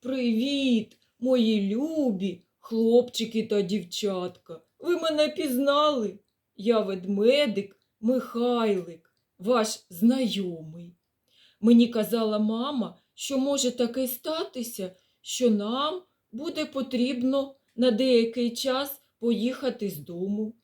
Привіт, мої любі хлопчики та дівчатка. Ви мене пізнали? Я ведмедик Михайлик, ваш знайомий. Мені казала мама, що може таке статися, що нам буде потрібно на деякий час поїхати з дому.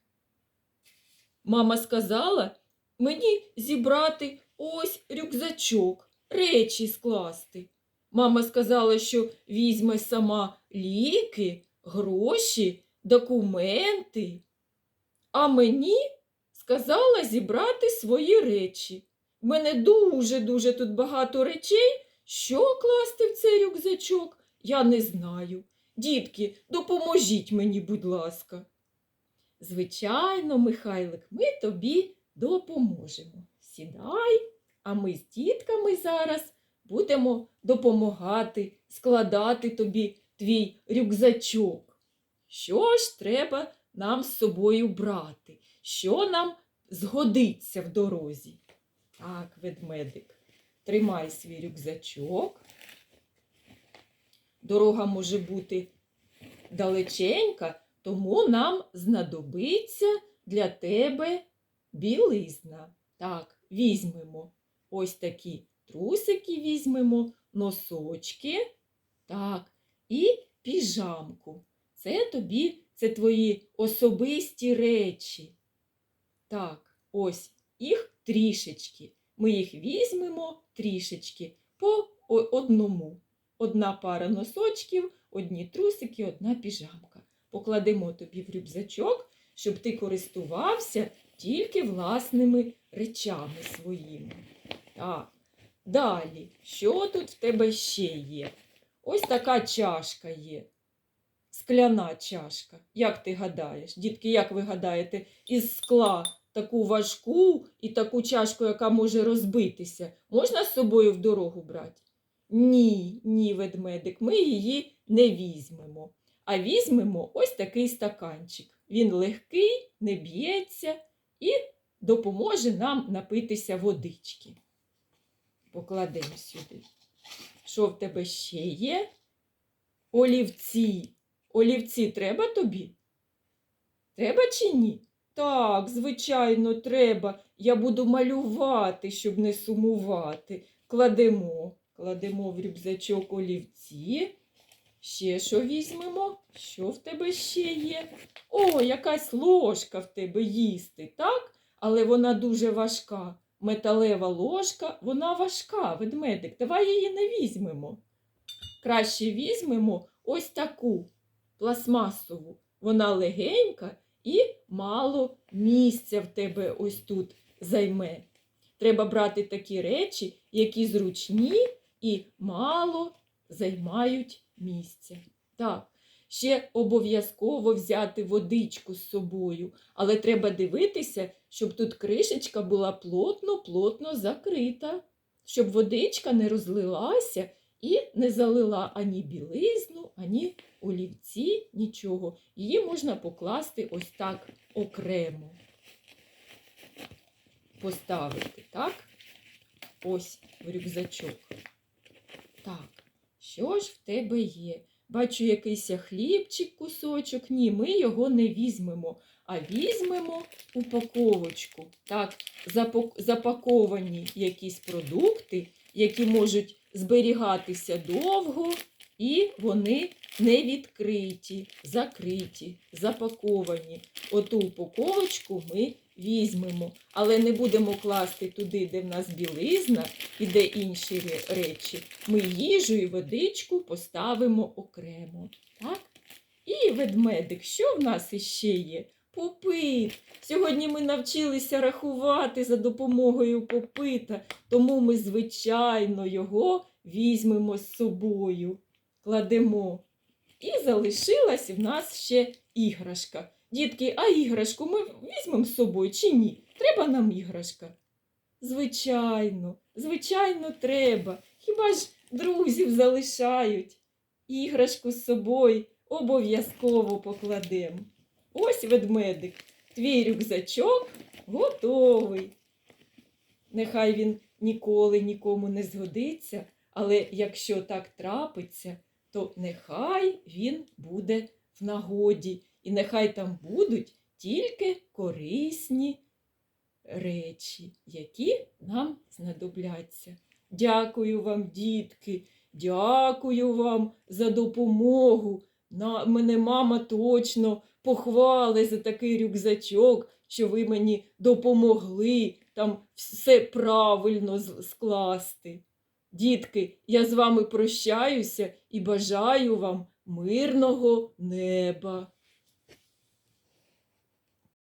Мама сказала мені зібрати ось рюкзачок, речі скласти. Мама сказала, що візьме сама ліки, гроші, документи. А мені сказала зібрати свої речі. В мене дуже-дуже тут багато речей. Що класти в цей рюкзачок, я не знаю. Дітки, допоможіть мені, будь ласка. Звичайно, Михайлик, ми тобі допоможемо. Сідай, а ми з дітками зараз будемо допомагати складати тобі твій рюкзачок. Що ж треба нам з собою брати? Що нам згодиться в дорозі? Так, ведмедик, тримай свій рюкзачок. Дорога може бути далеченька, тому нам знадобиться для тебе білизна. Так, візьмемо ось такі трусики візьмемо, носочки, так, і піжамку. Це тобі, це твої особисті речі. Так, ось їх трішечки. Ми їх візьмемо трішечки по одному. Одна пара носочків, одні трусики, одна піжамка. Покладемо тобі в рюкзачок, щоб ти користувався тільки власними речами своїми. Так. Далі, що тут в тебе ще є? Ось така чашка є. Скляна чашка. Як ти гадаєш? Дітки, як ви гадаєте, із скла таку важку і таку чашку, яка може розбитися, можна з собою в дорогу брати? Ні, ні, ведмедик, ми її не візьмемо. А візьмемо ось такий стаканчик. Він легкий, не б'ється і допоможе нам напитися водички. Покладемо сюди. Що в тебе ще є? Олівці. Олівці треба тобі? Треба чи ні? Так, звичайно, треба. Я буду малювати, щоб не сумувати. Кладемо, кладемо в рюкзачок олівці. Ще що візьмемо? Що в тебе ще є? О, якась ложка в тебе їсти, так? Але вона дуже важка. Металева ложка, вона важка, ведмедик. Давай її не візьмемо. Краще візьмемо ось таку пластмасову. Вона легенька і мало місця в тебе ось тут займе. Треба брати такі речі, які зручні і мало займають місця. Так, ще обов'язково взяти водичку з собою, але треба дивитися, щоб тут кришечка була плотно-плотно закрита, щоб водичка не розлилася і не залила ані білизну, ані олівці, нічого. Її можна покласти ось так окремо. Поставити, так? Ось в рюкзачок. Так, що ж в тебе є? Бачу якийсь хлібчик, кусочок. Ні, ми його не візьмемо, а візьмемо упаковочку. Так, запаковані якісь продукти, які можуть зберігатися довго, і вони не відкриті, закриті, запаковані. Оту упаковочку ми візьмемо, але не будемо класти туди, де в нас білизна і де інші речі. Ми їжу і водичку поставимо окремо. Так? І ведмедик, що в нас іще є? Попит. Сьогодні ми навчилися рахувати за допомогою попита, тому ми, звичайно, його візьмемо з собою, кладемо. І залишилась в нас ще іграшка. Дітки, а іграшку ми візьмемо з собою чи ні? Треба нам іграшка? Звичайно, звичайно, треба. Хіба ж друзів залишають? Іграшку з собою обов'язково покладемо. Ось ведмедик, твій рюкзачок готовий. Нехай він ніколи нікому не згодиться, але якщо так трапиться, то нехай він буде в нагоді, і нехай там будуть тільки корисні речі, які нам знадобляться. Дякую вам, дітки, дякую вам за допомогу. На мене мама точно похвали за такий рюкзачок, що ви мені допомогли там все правильно скласти. Дітки, я з вами прощаюся і бажаю вам мирного неба.